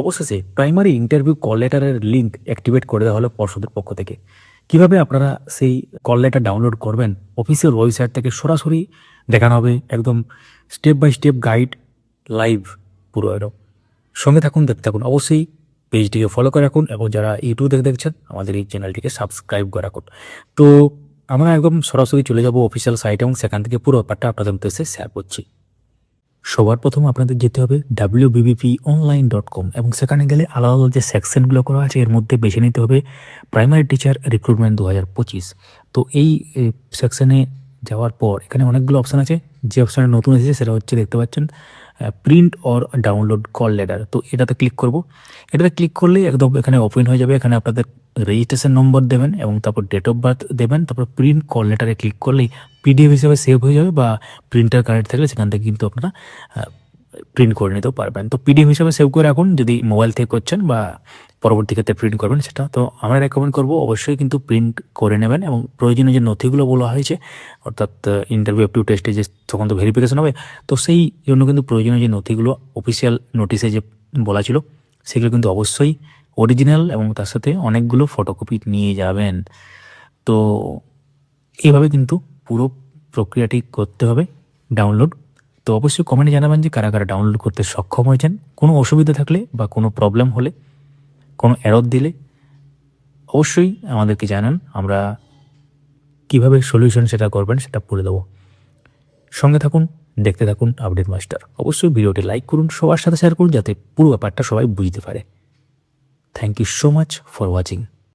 অবশেষে primary interview call লেটারের link activate করে দেওয়া হলো পর্ষদের পক্ষ থেকে। কীভাবে আপনারা সেই কল লেটার ডাউনলোড করবেন? অফিসিয়াল ওয়েবসাইট থেকে সরাসরি দেখানো হবে একদম step by step guide live পুরো এরকম। সঙ্গে থাকুন, দেখতে থাকুন। অবশ্যই পেজটিকে ফলো করে রাখুন এবং যারা ইউটিউব দেখে দেখছেন, আমাদের এই চ্যানেলটিকে সাবস্ক্রাইব করে রাখুন। তো আমরা একদম সরাসরি চলে যাব অফিসিয়াল সাইট এবং সেখান থেকে পুরো ব্যাপারটা আপনাদের মধ্যে শেয়ার করছি। সবার প্রথম আপনাদের যেতে হবে W BBP online dot com এবং সেখানে গেলে আলাদা আলাদা যে সেকশনগুলো করা আছে, এর মধ্যে বেছে নিতে হবে প্রাইমারি টিচার রিক্রুটমেন্ট দু হাজার পঁচিশ। তো এই সেকশনে যাওয়ার পর এখানে অনেকগুলো অপশান আছে। যে অপশানে নতুন এসেছে সেটা হচ্ছে দেখতে পাচ্ছেন print or download call letter তো এটাতে ক্লিক করব। এটাতে ক্লিক করলে একদম এখানে ওপেন হয়ে যাবে। এখানে আপনাদের রেজিস্ট্রেশন নম্বর দেবেন এবং তারপর ডেট অফ বার্থ দেবেন। তারপর প্রিন্ট কল লেটারে ক্লিক করলেই পিডিএফ হিসেবে সেভ হয়ে যাবে বা প্রিন্টার কানেক্ট থাকলে সেখান থেকে কিন্তু আপনারা প্রিন্ট করে নিতেও পারবেন। তো পিডিএফ হিসাবে সেভ করে রাখুন। যদি মোবাইল থেকে করছেন বা পরবর্তী ক্ষেত্রে প্রিন্ট করবেন, সেটা তো আমরা রেকমেন্ড করব। অবশ্যই কিন্তু প্রিন্ট করে নেবেন এবং প্রয়োজনীয় যে নথিগুলো বলা হয়েছে, অর্থাৎ ইন্টারভিউ অ্যাপটিভ টেস্টে যে তখন তো ভেরিফিকেশন হবে, তো সেই জন্য কিন্তু প্রয়োজনীয় যে নথিগুলো অফিসিয়াল নোটিশে যে বলা ছিল, সেগুলো কিন্তু অবশ্যই অরিজিনাল এবং তার সাথে অনেকগুলো ফটোকপি নিয়ে যাবেন। তো এইভাবে কিন্তু পুরো প্রক্রিয়াটি করতে হবে ডাউনলোড তো অবশ্যই কমেন্টে জানাবেন যে কারা কারা ডাউনলোড করতে সক্ষম হয়েছেন। কোনো অসুবিধা থাকলে বা কোনো প্রবলেম হলে কোনো এরর দিলে অবশ্যই আমাদেরকে জানান, আমরা কীভাবে সলিউশন সেটা করবেন সেটা বলে দেবো। সঙ্গে থাকুন, দেখতে থাকুন আপডেট মাস্টার অবশ্যই ভিডিওটি লাইক করুন, সবার সাথে শেয়ার করুন, যাতে পুরো ব্যাপারটা সবাই বুঝতে পারে। Thank you so much for watching